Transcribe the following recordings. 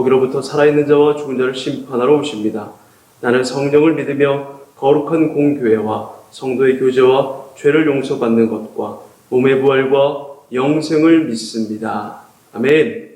거기로부터 살아있는 자와 죽은 자를 심판하러 오십니다. 나는 성령을 믿으며 거룩한 공교회와 성도의 교제와 죄를 용서받는 것과 몸의 부활과 영생을 믿습니다. 아멘.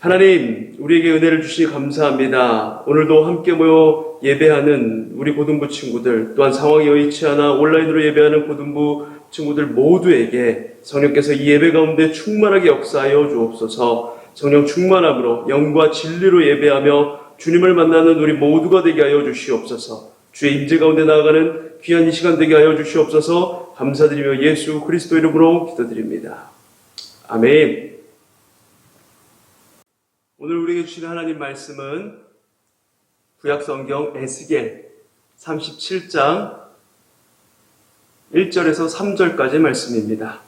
하나님, 우리에게 은혜를 주시니 감사합니다. 오늘도 함께 모여 예배하는 우리 고등부 친구들, 또한 상황이 여의치 않아 온라인으로 예배하는 고등부 친구들 모두에게 성령께서 이 예배 가운데 충만하게 역사하여 주옵소서 성령 충만함으로 영과 진리로 예배하며 주님을 만나는 우리 모두가 되게 하여 주시옵소서 주의 임재 가운데 나아가는 귀한 이 시간 되게 하여 주시옵소서 감사드리며 예수 그리스도 이름으로 기도드립니다. 아멘. 오늘 우리에게 주신 하나님 말씀은 구약성경 에스겔 37장 1절에서 3절까지 말씀입니다.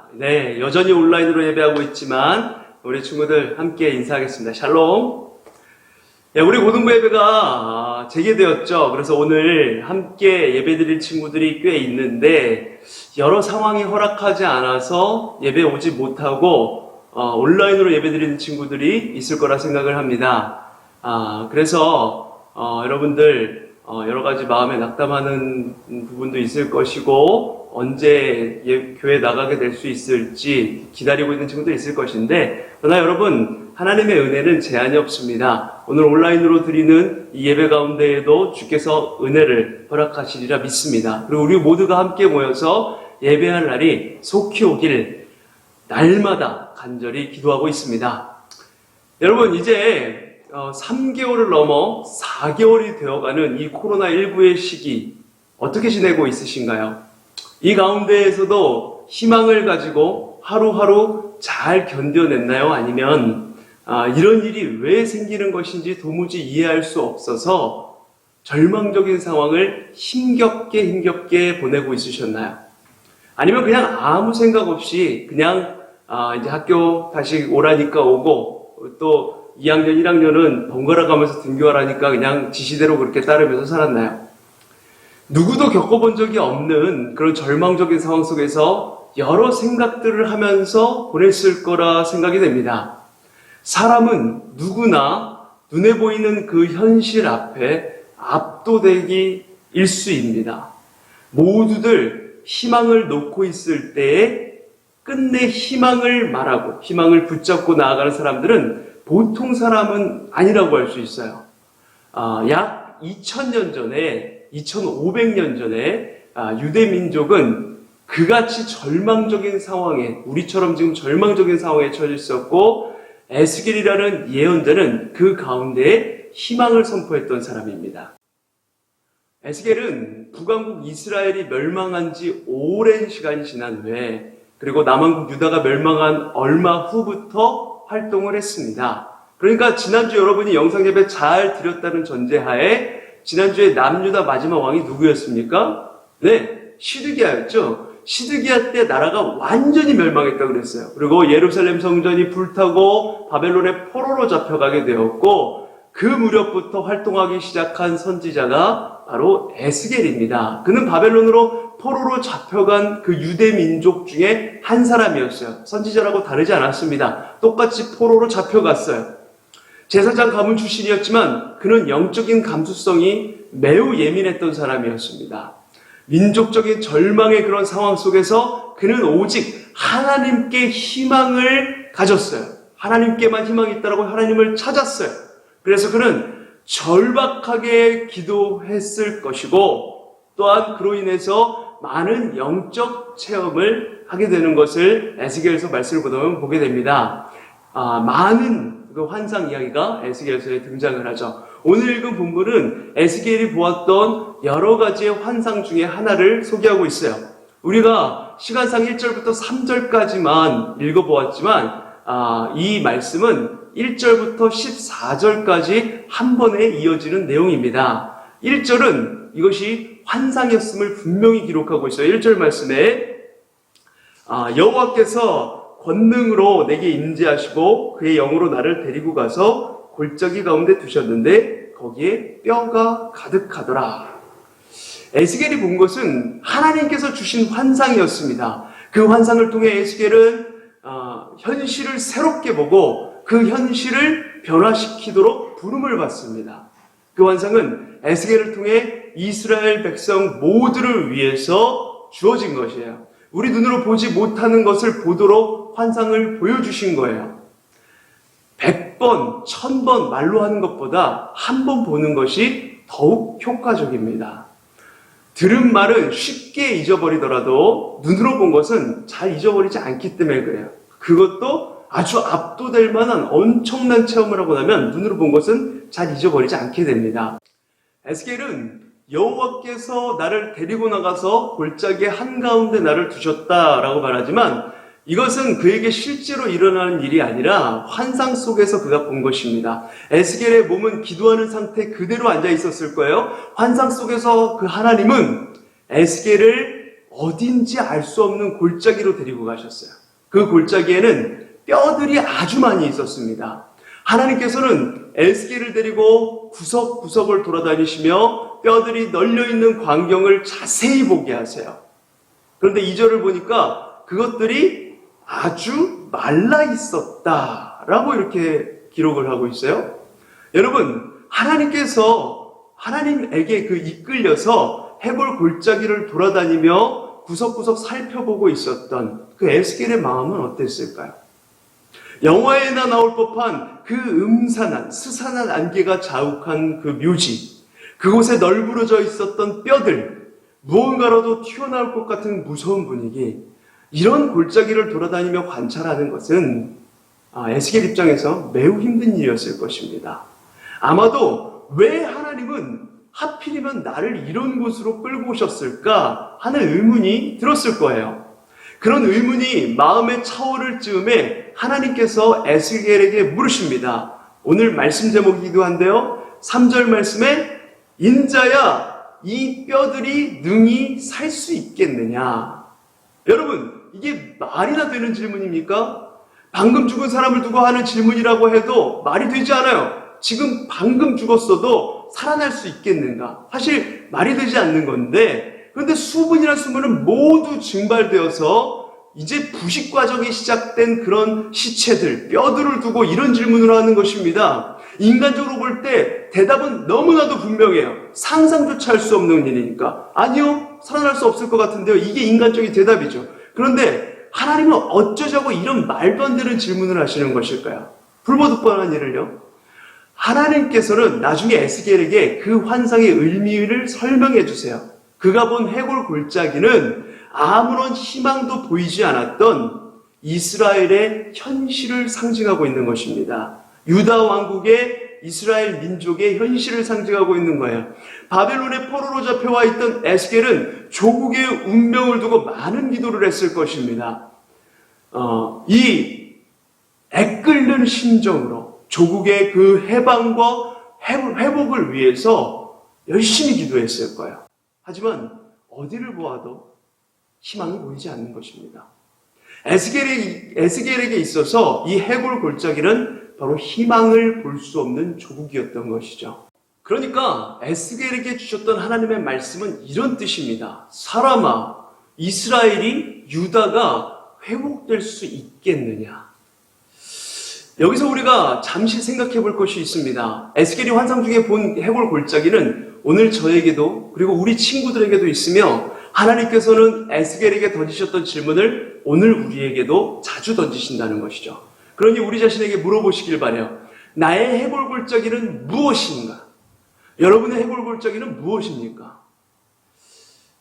네, 여전히 온라인으로 예배하고 있지만 우리 친구들 함께 인사하겠습니다. 샬롬. 네, 우리 고등부 예배가 아, 재개되었죠. 그래서 오늘 함께 예배드릴 친구들이 꽤 있는데 여러 상황이 허락하지 않아서 예배 오지 못하고 어, 온라인으로 예배드리는 친구들이 있을 거라 생각을 합니다. 아, 그래서 어, 여러분들 어, 여러 가지 마음에 낙담하는 부분도 있을 것이고 언제 예- 교회 나가게 될 수 있을지 기다리고 있는 친구도 있을 것인데 그러나 여러분 하나님의 은혜는 제한이 없습니다. 오늘 온라인으로 드리는 이 예배 가운데에도 주께서 은혜를 허락하시리라 믿습니다. 그리고 우리 모두가 함께 모여서 예배할 날이 속히 오길 날마다 간절히 기도하고 있습니다. 여러분 이제 어, 3개월을 넘어 4개월이 되어가는 이 코로나19의 시기 어떻게 지내고 있으신가요? 이 가운데에서도 희망을 가지고 하루하루 잘 견뎌냈나요? 아니면 아, 이런 일이 왜 생기는 것인지 도무지 이해할 수 없어서 절망적인 상황을 힘겹게 힘겹게 보내고 있으셨나요? 아니면 그냥 아무 생각 없이 그냥 아, 이제 학교 다시 오라니까 오고 또 2학년, 1학년은 번갈아 가면서 등교하라니까 그냥 지시대로 그렇게 따르면서 살았나요? 누구도 겪어본 적이 없는 그런 절망적인 상황 속에서 여러 생각들을 하면서 보냈을 거라 생각이 됩니다. 사람은 누구나 눈에 보이는 그 현실 앞에 압도되기 일수입니다. 모두들 희망을 놓고 있을 때에 끝내 희망을 말하고 희망을 붙잡고 나아가는 사람들은 보통 사람은 아니라고 할 수 있어요. 아, 약 2000년 전에, 2500년 전에 아, 유대 민족은 그같이 절망적인 상황에, 우리처럼 지금 절망적인 상황에 처해 있었고, 에스겔이라는 예언자는 그 가운데에 희망을 선포했던 사람입니다. 에스겔은 북왕국 이스라엘이 멸망한 지 오랜 시간이 지난 후에 그리고 남왕국 유다가 멸망한 얼마 후부터 활동을 했습니다. 그러니까 지난주 여러분이 영상 예배 잘 드렸다는 전제하에 지난주에 남유다 마지막 왕이 누구였습니까? 네, 시드기야였죠. 시드기야 때 나라가 완전히 멸망했다고 그랬어요. 그리고 예루살렘 성전이 불타고 바벨론의 포로로 잡혀가게 되었고 그 무렵부터 활동하기 시작한 선지자가 바로 에스겔입니다. 그는 바벨론으로 포로로 잡혀간 그 유대 민족 중에 한 사람이었어요. 선지자라고 다르지 않았습니다. 똑같이 포로로 잡혀갔어요. 제사장 가문 출신이었지만 그는 영적인 감수성이 매우 예민했던 사람이었습니다. 민족적인 절망의 그런 상황 속에서 그는 오직 하나님께 희망을 가졌어요. 하나님께만 희망이 있다라고 하나님을 찾았어요. 그래서 그는 절박하게 기도했을 것이고 또한 그로 인해서 많은 영적 체험을 하게 되는 것을 에스겔서 말씀을 보면 보게 됩니다. 아, 많은 그 환상 이야기가 에스겔서에 등장을 하죠. 오늘 읽은 본문은 에스겔이 보았던 여러 가지의 환상 중에 하나를 소개하고 있어요. 우리가 시간상 1절부터 3절까지만 읽어보았지만 아, 이 말씀은 1절부터 14절까지 한 번에 이어지는 내용입니다. 1절은 이것이 환상이었음을 분명히 기록하고 있어요. 1절 말씀에 아, 여호와께서 권능으로 내게 임재하시고 그의 영으로 나를 데리고 가서 골짜기 가운데 두셨는데 거기에 뼈가 가득하더라. 에스겔이 본 것은 하나님께서 주신 환상이었습니다. 그 환상을 통해 에스겔은 어, 현실을 새롭게 보고 그 현실을 변화시키도록 부름을 받습니다. 그 환상은 에스겔을 통해 이스라엘 백성 모두를 위해서 주어진 것이에요. 우리 눈으로 보지 못하는 것을 보도록 환상을 보여주신 거예요. 100번, 1000번 말로 하는 것보다 한 번 보는 것이 더욱 효과적입니다. 들은 말은 쉽게 잊어버리더라도 눈으로 본 것은 잘 잊어버리지 않기 때문에 그래요. 그것도 아주 압도될 만한 엄청난 체험을 하고 나면 눈으로 본 것은 잘 잊어버리지 않게 됩니다. 에스겔은 여호와께서 나를 데리고 나가서 골짜기 한가운데 나를 두셨다라고 말하지만 이것은 그에게 실제로 일어나는 일이 아니라 환상 속에서 그가 본 것입니다. 에스겔의 몸은 기도하는 상태 그대로 앉아 있었을 거예요. 환상 속에서 그 하나님은 에스겔을 어딘지 알 수 없는 골짜기로 데리고 가셨어요. 그 골짜기에는 뼈들이 아주 많이 있었습니다. 하나님께서는 에스겔을 데리고 구석구석을 돌아다니시며 뼈들이 널려 있는 광경을 자세히 보게 하세요. 그런데 이절을 보니까 그것들이 아주 말라 있었다라고 이렇게 기록을 하고 있어요. 여러분, 하나님께서 하나님에게 그 이끌려서 해골 골짜기를 돌아다니며 구석구석 살펴보고 있었던 그 에스겔의 마음은 어땠을까요? 영화에나 나올 법한 그 음산한, 스산한 안개가 자욱한 그 묘지, 그곳에 널브러져 있었던 뼈들, 무언가라도 튀어나올 것 같은 무서운 분위기, 이런 골짜기를 돌아다니며 관찰하는 것은 아, 에스겔 입장에서 매우 힘든 일이었을 것입니다. 아마도 왜 하나님은 하필이면 나를 이런 곳으로 끌고 오셨을까 하는 의문이 들었을 거예요. 그런 의문이 마음에 차오를 즈음에 하나님께서 에스겔에게 물으십니다. 오늘 말씀 제목이기도 한데요. 3절 말씀에 인자야 이 뼈들이 능히 살 수 있겠느냐? 여러분, 이게 말이나 되는 질문입니까? 방금 죽은 사람을 두고 하는 질문이라고 해도 말이 되지 않아요. 지금 방금 죽었어도 살아날 수 있겠는가? 사실 말이 되지 않는 건데, 그런데 수분이나 수분은 모두 증발되어서 이제 부식 과정이 시작된 그런 시체들, 뼈들을 두고 이런 질문을 하는 것입니다. 인간적으로 볼 때 대답은 너무나도 분명해요. 상상조차 할 수 없는 일이니까. 아니요, 살아날 수 없을 것 같은데요. 이게 인간적인 대답이죠. 그런데 하나님은 어쩌자고 이런 말도 안 되는 질문을 하시는 것일까요? 불보듯 뻔한 일을요. 하나님께서는 나중에 에스겔에게 그 환상의 의미를 설명해 주세요. 그가 본 해골 골짜기는 아무런 희망도 보이지 않았던 이스라엘의 현실을 상징하고 있는 것입니다. 유다 왕국의 이스라엘 민족의 현실을 상징하고 있는 거예요. 바벨론의 포로로 잡혀와 있던 에스겔은 조국의 운명을 두고 많은 기도를 했을 것입니다. 어, 이 애끓는 심정으로 조국의 그 해방과 회복을 위해서 열심히 기도했을 거예요. 하지만 어디를 보아도 희망이 보이지 않는 것입니다. 에스겔에, 에스겔에게 있어서 이 해골 골짜기는 바로 희망을 볼 수 없는 조국이었던 것이죠. 그러니까 에스겔에게 주셨던 하나님의 말씀은 이런 뜻입니다. 사람아, 이스라엘이 유다가 회복될 수 있겠느냐? 여기서 우리가 잠시 생각해 볼 것이 있습니다. 에스겔이 환상 중에 본 해골 골짜기는 오늘 저에게도 그리고 우리 친구들에게도 있으며 하나님께서는 에스겔에게 던지셨던 질문을 오늘 우리에게도 자주 던지신다는 것이죠. 그러니 우리 자신에게 물어보시길 바래요. 나의 해골골짜기는 무엇인가? 여러분의 해골골짜기는 무엇입니까?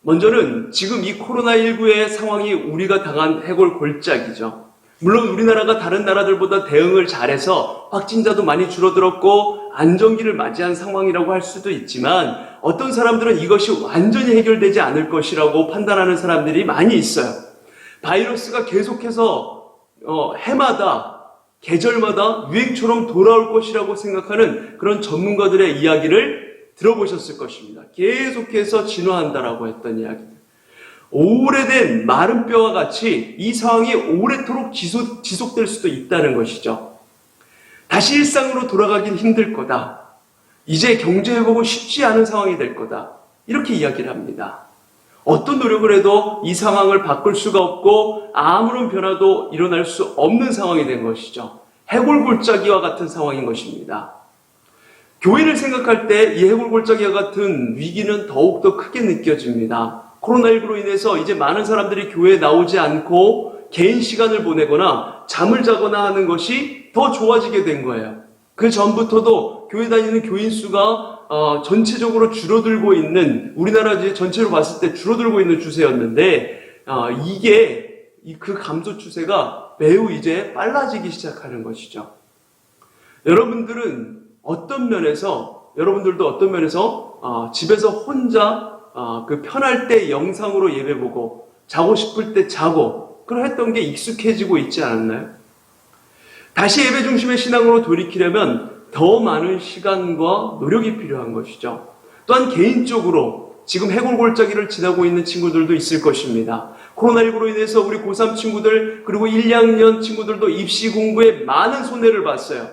먼저는 지금 이 코로나19의 상황이 우리가 당한 해골골짜기죠. 물론 우리나라가 다른 나라들보다 대응을 잘해서 확진자도 많이 줄어들었고 안정기를 맞이한 상황이라고 할 수도 있지만 어떤 사람들은 이것이 완전히 해결되지 않을 것이라고 판단하는 사람들이 많이 있어요. 바이러스가 계속해서 어, 해마다 계절마다 유행처럼 돌아올 것이라고 생각하는 그런 전문가들의 이야기를 들어보셨을 것입니다. 계속해서 진화한다라고 했던 이야기들. 오래된 마른 뼈와 같이 이 상황이 오래도록 지속, 지속될 수도 있다는 것이죠. 다시 일상으로 돌아가긴 힘들 거다. 이제 경제 회복은 쉽지 않은 상황이 될 거다. 이렇게 이야기를 합니다. 어떤 노력을 해도 이 상황을 바꿀 수가 없고 아무런 변화도 일어날 수 없는 상황이 된 것이죠. 해골골짜기와 같은 상황인 것입니다. 교회를 생각할 때 이 해골골짜기와 같은 위기는 더욱더 크게 느껴집니다. 코로나19로 인해서 이제 많은 사람들이 교회에 나오지 않고 개인 시간을 보내거나 잠을 자거나 하는 것이 더 좋아지게 된 거예요. 그 전부터도 교회 다니는 교인 수가 어, 전체적으로 줄어들고 있는 우리나라 전체로 봤을 때 줄어들고 있는 추세였는데 어, 이게 이 그 감소 추세가 매우 이제 빨라지기 시작하는 것이죠. 여러분들은 어떤 면에서 여러분들도 어떤 면에서 어, 집에서 혼자 어, 그 편할 때 영상으로 예배 보고 자고 싶을 때 자고 그런 했던 게 익숙해지고 있지 않았나요? 다시 예배 중심의 신앙으로 돌이키려면 더 많은 시간과 노력이 필요한 것이죠. 또한 개인적으로 지금 해골골짜기를 지나고 있는 친구들도 있을 것입니다. 코로나19로 인해서 우리 고3 친구들 그리고 1, 2학년 친구들도 입시 공부에 많은 손해를 봤어요.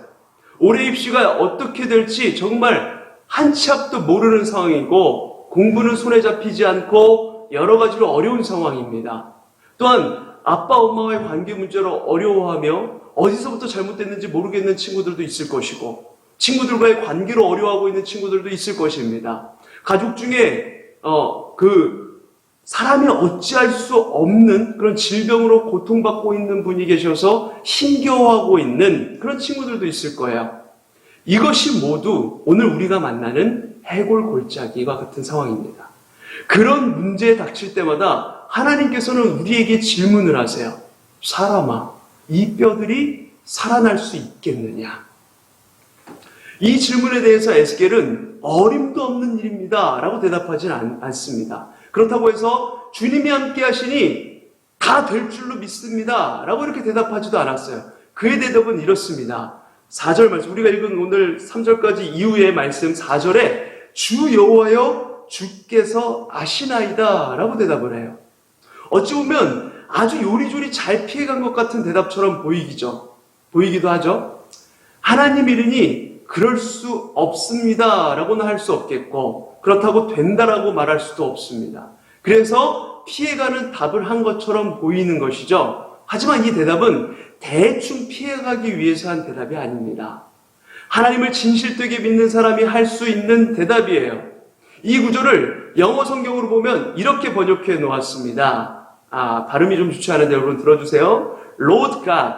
올해 입시가 어떻게 될지 정말 한 치 앞도 모르는 상황이고 공부는 손에 잡히지 않고 여러 가지로 어려운 상황입니다. 또한 아빠 엄마와의 관계 문제로 어려워하며 어디서부터 잘못됐는지 모르겠는 친구들도 있을 것이고 친구들과의 관계로 어려워하고 있는 친구들도 있을 것입니다. 가족 중에 어, 그 사람이 어찌할 수 없는 그런 질병으로 고통받고 있는 분이 계셔서 힘겨워하고 있는 그런 친구들도 있을 거예요. 이것이 모두 오늘 우리가 만나는 해골 골짜기와 같은 상황입니다. 그런 문제에 닥칠 때마다 하나님께서는 우리에게 질문을 하세요. 사람아, 이 뼈들이 살아날 수 있겠느냐? 이 질문에 대해서 에스겔은 어림도 없는 일입니다. 라고 대답하진 않, 않습니다. 그렇다고 해서 주님이 함께 하시니 다 될 줄로 믿습니다. 라고 이렇게 대답하지도 않았어요. 그의 대답은 이렇습니다. 4절 말씀, 우리가 읽은 오늘 3절까지 이후의 말씀 4절에 주 여호와여 주께서 아시나이다 라고 대답을 해요. 어찌 보면 아주 요리조리 잘 피해간 것 같은 대답처럼 보이기죠. 보이기도 하죠. 하나님 이르니 그럴 수 없습니다 라고는 할 수 없겠고 그렇다고 된다라고 말할 수도 없습니다. 그래서 피해가는 답을 한 것처럼 보이는 것이죠. 하지만 이 대답은 대충 피해가기 위해서 한 대답이 아닙니다. 하나님을 진실되게 믿는 사람이 할 수 있는 대답이에요. 이 구조를 영어 성경으로 보면 이렇게 번역해 놓았습니다. 아, 발음이 좀 좋지 않은데 여러분 들어주세요. Lord God,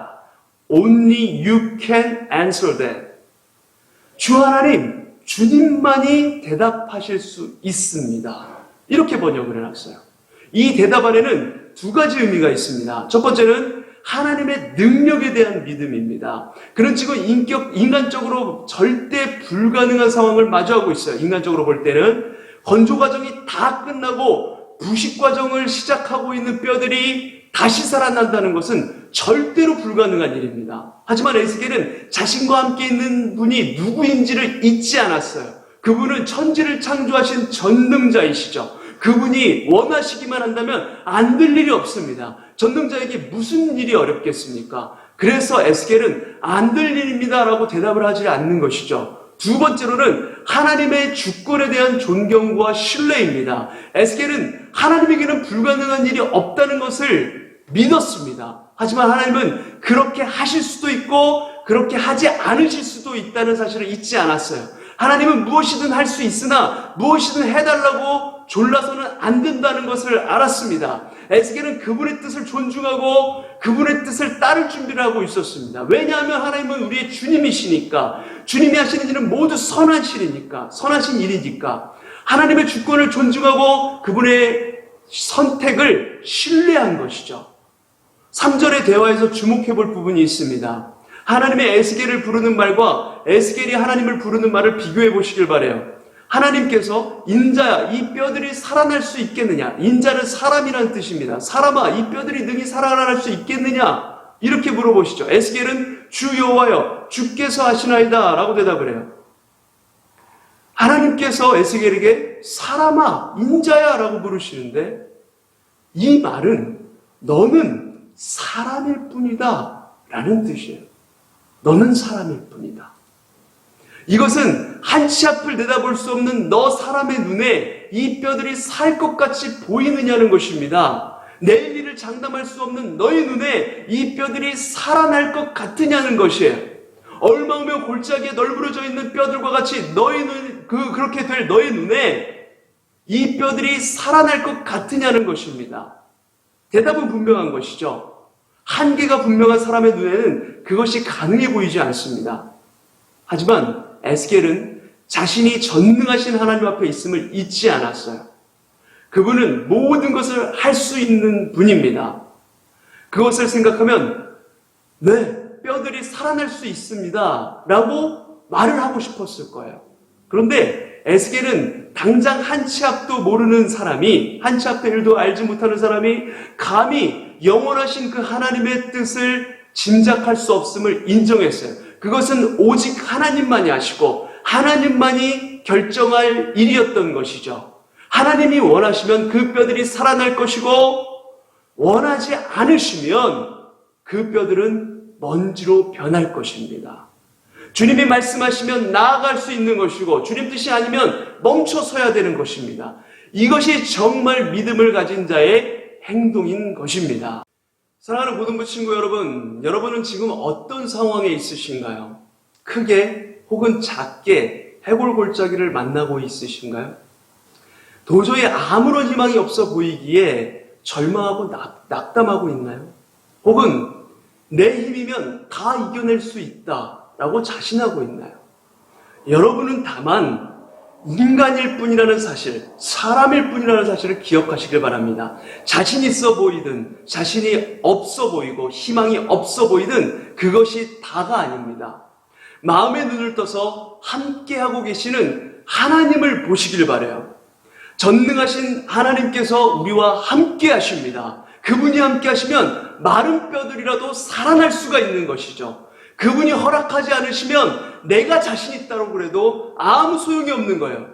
only you can answer that. 주 하나님, 주님만이 대답하실 수 있습니다. 이렇게 번역을 해놨어요. 이 대답 안에는 두 가지 의미가 있습니다. 첫 번째는 하나님의 능력에 대한 믿음입니다. 그는 지금 인격, 인간적으로 절대 불가능한 상황을 마주하고 있어요. 인간적으로 볼 때는 건조 과정이 다 끝나고 부식 과정을 시작하고 있는 뼈들이 다시 살아난다는 것은 절대로 불가능한 일입니다. 하지만 에스겔은 자신과 함께 있는 분이 누구인지를 잊지 않았어요. 그분은 천지를 창조하신 전능자이시죠. 그분이 원하시기만 한다면 안 될 일이 없습니다. 전능자에게 무슨 일이 어렵겠습니까? 그래서 에스겔은 안 될 일입니다라고 대답을 하지 않는 것이죠. 두 번째로는 하나님의 주권에 대한 존경과 신뢰입니다. 에스겔은 하나님에게는 불가능한 일이 없다는 것을 믿었습니다. 하지만 하나님은 그렇게 하실 수도 있고 그렇게 하지 않으실 수도 있다는 사실을 잊지 않았어요. 하나님은 무엇이든 할 수 있으나 무엇이든 해달라고 졸라서는 안 된다는 것을 알았습니다. 에스겔은 그분의 뜻을 존중하고 그분의 뜻을 따를 준비를 하고 있었습니다. 왜냐하면 하나님은 우리의 주님이시니까 주님이 하시는 일은 모두 선하시니까 선하신 일이니까 하나님의 주권을 존중하고 그분의 선택을 신뢰한 것이죠. 3절의 대화에서 주목해 볼 부분이 있습니다. 하나님의 에스겔을 부르는 말과 에스겔이 하나님을 부르는 말을 비교해 보시길 바래요. 하나님께서 인자야 이 뼈들이 살아날 수 있겠느냐? 인자는 사람이라는 뜻입니다. 사람아 이 뼈들이 능히 살아날 수 있겠느냐? 이렇게 물어보시죠. 에스겔은 주 여호와여 주께서 하시나이다 라고 대답을 해요. 하나님께서 에스겔에게 사람아 인자야 라고 부르시는데 이 말은 너는 사람일 뿐이다 라는 뜻이에요. 너는 사람일 뿐이다. 이것은 한치 앞을 내다볼 수 없는 너 사람의 눈에 이 뼈들이 살 것 같이 보이느냐는 것입니다. 내일 일을 장담할 수 없는 너의 눈에 이 뼈들이 살아날 것 같으냐는 것이에요. 얼마 후면 골짜기에 널브러져 있는 뼈들과 같이 너의 눈, 그, 그렇게 될 너의 눈에 이 뼈들이 살아날 것 같으냐는 것입니다. 대답은 분명한 것이죠. 한계가 분명한 사람의 눈에는 그것이 가능해 보이지 않습니다. 하지만 에스겔은 자신이 전능하신 하나님 앞에 있음을 잊지 않았어요. 그분은 모든 것을 할 수 있는 분입니다. 그것을 생각하면 네, 뼈들이 살아날 수 있습니다. 라고 말을 하고 싶었을 거예요. 그런데 에스겔은 당장 한 치 앞도 모르는 사람이, 한 치 앞의 일도 알지 못하는 사람이 감히 영원하신 그 하나님의 뜻을 짐작할 수 없음을 인정했어요. 그것은 오직 하나님만이 아시고 하나님만이 결정할 일이었던 것이죠. 하나님이 원하시면 그 뼈들이 살아날 것이고 원하지 않으시면 그 뼈들은 먼지로 변할 것입니다. 주님이 말씀하시면 나아갈 수 있는 것이고 주님 뜻이 아니면 멈춰 서야 되는 것입니다. 이것이 정말 믿음을 가진 자의 행동인 것입니다. 사랑하는 고등부 친구 여러분, 여러분은 지금 어떤 상황에 있으신가요? 크게 혹은 작게 해골골짜기를 만나고 있으신가요? 도저히 아무런 희망이 없어 보이기에 절망하고 낙, 낙담하고 있나요? 혹은 내 힘이면 다 이겨낼 수 있다 라고 자신하고 있나요? 여러분은 다만 인간일 뿐이라는 사실, 사람일 뿐이라는 사실을 기억하시길 바랍니다. 자신 있어 보이든, 자신이 없어 보이고, 희망이 없어 보이든, 그것이 다가 아닙니다. 마음의 눈을 떠서 함께하고 계시는 하나님을 보시길 바래요. 전능하신 하나님께서 우리와 함께 하십니다. 그분이 함께 하시면 마른 뼈들이라도 살아날 수가 있는 것이죠. 그분이 허락하지 않으시면 내가 자신 있다고 그래도 아무 소용이 없는 거예요.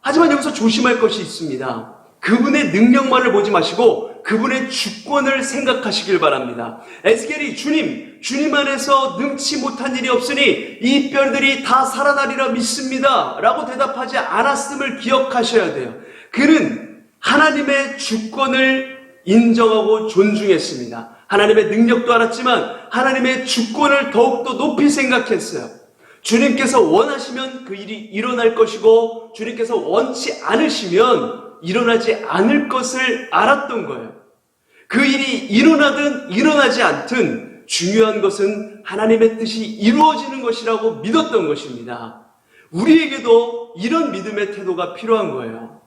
하지만 여기서 조심할 것이 있습니다. 그분의 능력만을 보지 마시고 그분의 주권을 생각하시길 바랍니다. 에스겔이 주님, 주님 안에서 능치 못한 일이 없으니 이 뼈들이 다 살아나리라 믿습니다. 라고 대답하지 않았음을 기억하셔야 돼요. 그는 하나님의 주권을 인정하고 존중했습니다. 하나님의 능력도 알았지만 하나님의 주권을 더욱더 높이 생각했어요. 주님께서 원하시면 그 일이 일어날 것이고 주님께서 원치 않으시면 일어나지 않을 것을 알았던 거예요. 그 일이 일어나든 일어나지 않든 중요한 것은 하나님의 뜻이 이루어지는 것이라고 믿었던 것입니다. 우리에게도 이런 믿음의 태도가 필요한 거예요.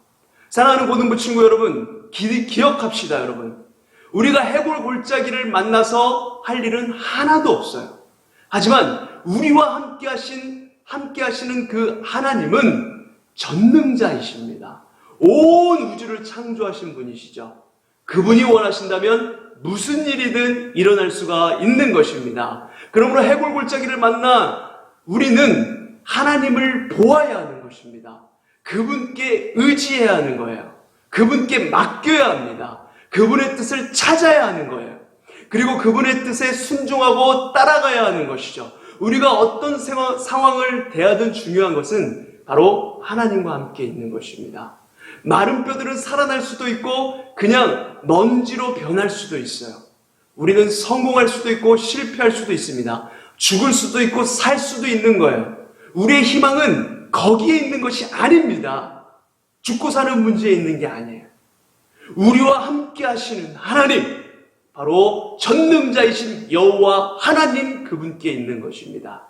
사랑하는 고등부 친구 여러분, 기, 기억합시다, 여러분. 우리가 해골 골짜기를 만나서 할 일은 하나도 없어요. 하지만 우리와 함께 하신, 함께 하시는 그 하나님은 전능자이십니다. 온 우주를 창조하신 분이시죠. 그분이 원하신다면 무슨 일이든 일어날 수가 있는 것입니다. 그러므로 해골 골짜기를 만나 우리는 하나님을 보아야 하는 것입니다. 그분께 의지해야 하는 거예요. 그분께 맡겨야 합니다. 그분의 뜻을 찾아야 하는 거예요. 그리고 그분의 뜻에 순종하고 따라가야 하는 것이죠. 우리가 어떤 상황을 대하든 중요한 것은 바로 하나님과 함께 있는 것입니다. 마른 뼈들은 살아날 수도 있고 그냥 먼지로 변할 수도 있어요. 우리는 성공할 수도 있고 실패할 수도 있습니다. 죽을 수도 있고 살 수도 있는 거예요. 우리의 희망은 거기에 있는 것이 아닙니다. 죽고 사는 문제에 있는 게 아니에요. 우리와 함께 하시는 하나님, 바로 전능자이신 여호와 하나님 그분께 있는 것입니다.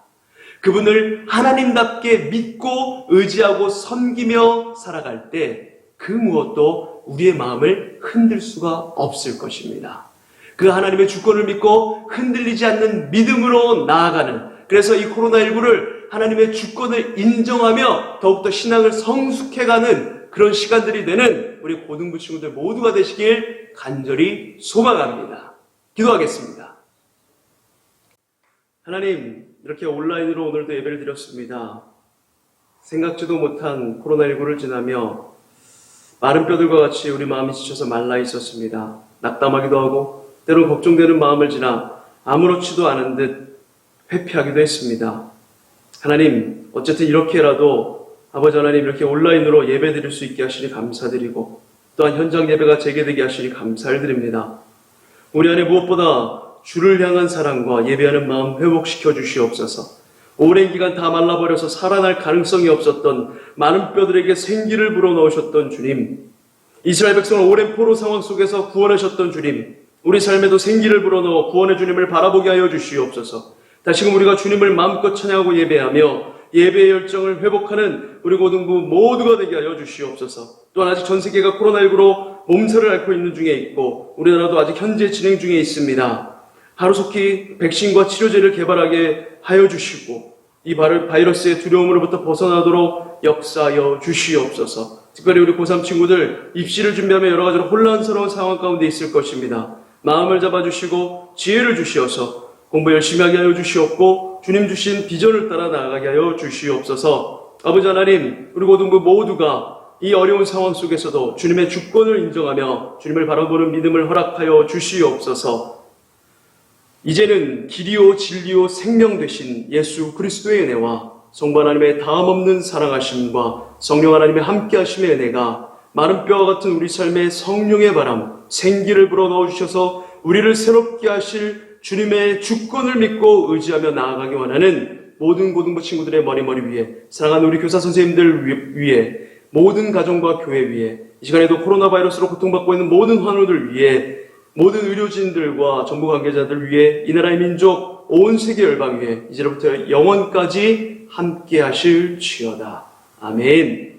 그분을 하나님답게 믿고 의지하고 섬기며 살아갈 때 그 무엇도 우리의 마음을 흔들 수가 없을 것입니다. 그 하나님의 주권을 믿고 흔들리지 않는 믿음으로 나아가는 그래서 이 코로나19를 하나님의 주권을 인정하며 더욱더 신앙을 성숙해가는 그런 시간들이 되는 우리 고등부 친구들 모두가 되시길 간절히 소망합니다. 기도하겠습니다. 하나님, 이렇게 온라인으로 오늘도 예배를 드렸습니다. 생각지도 못한 코로나19를 지나며 마른 뼈들과 같이 우리 마음이 지쳐서 말라 있었습니다. 낙담하기도 하고 때론 걱정되는 마음을 지나 아무렇지도 않은 듯 회피하기도 했습니다. 하나님, 어쨌든 이렇게라도 아버지 하나님 이렇게 온라인으로 예배 드릴 수 있게 하시니 감사드리고 또한 현장 예배가 재개되게 하시니 감사를 드립니다. 우리 안에 무엇보다 주를 향한 사랑과 예배하는 마음 회복시켜 주시옵소서. 오랜 기간 다 말라버려서 살아날 가능성이 없었던 많은 뼈들에게 생기를 불어넣으셨던 주님. 이스라엘 백성을 오랜 포로 상황 속에서 구원하셨던 주님. 우리 삶에도 생기를 불어넣어 구원의 주님을 바라보게 하여 주시옵소서. 다시금 우리가 주님을 마음껏 찬양하고 예배하며 예배의 열정을 회복하는 우리 고등부 모두가 되게 하여 주시옵소서. 또한 아직 전 세계가 코로나19로 몸살을 앓고 있는 중에 있고 우리나라도 아직 현재 진행 중에 있습니다. 하루속히 백신과 치료제를 개발하게 하여 주시고 이 바이러스의 두려움으로부터 벗어나도록 역사하여 주시옵소서. 특별히 우리 고3 친구들 입시를 준비하며 여러 가지로 혼란스러운 상황 가운데 있을 것입니다. 마음을 잡아주시고 지혜를 주시어서 공부 열심히 하게 하여 주시옵고 주님 주신 비전을 따라 나아가게 하여 주시옵소서. 아버지 하나님, 우리 고등부 모두가 이 어려운 상황 속에서도 주님의 주권을 인정하며 주님을 바라보는 믿음을 허락하여 주시옵소서. 이제는 길이요 진리요 생명 되신 예수 그리스도의 은혜와 성부 하나님의 다음 없는 사랑하심과 성령 하나님의 함께하심의 은혜가 마른 뼈와 같은 우리 삶의 성령의 바람 생기를 불어 넣어 주셔서 우리를 새롭게 하실 주님의 주권을 믿고 의지하며 나아가기 원하는 모든 고등부 친구들의 머리머리 위에 사랑하는 우리 교사 선생님들 위- 위에 모든 가정과 교회 위에 이 시간에도 코로나 바이러스로 고통받고 있는 모든 환우들 위에 모든 의료진들과 정부 관계자들 위해 이 나라의 민족 온 세계 열방 위에 이제부터 영원까지 함께 하실 주여다. 아멘.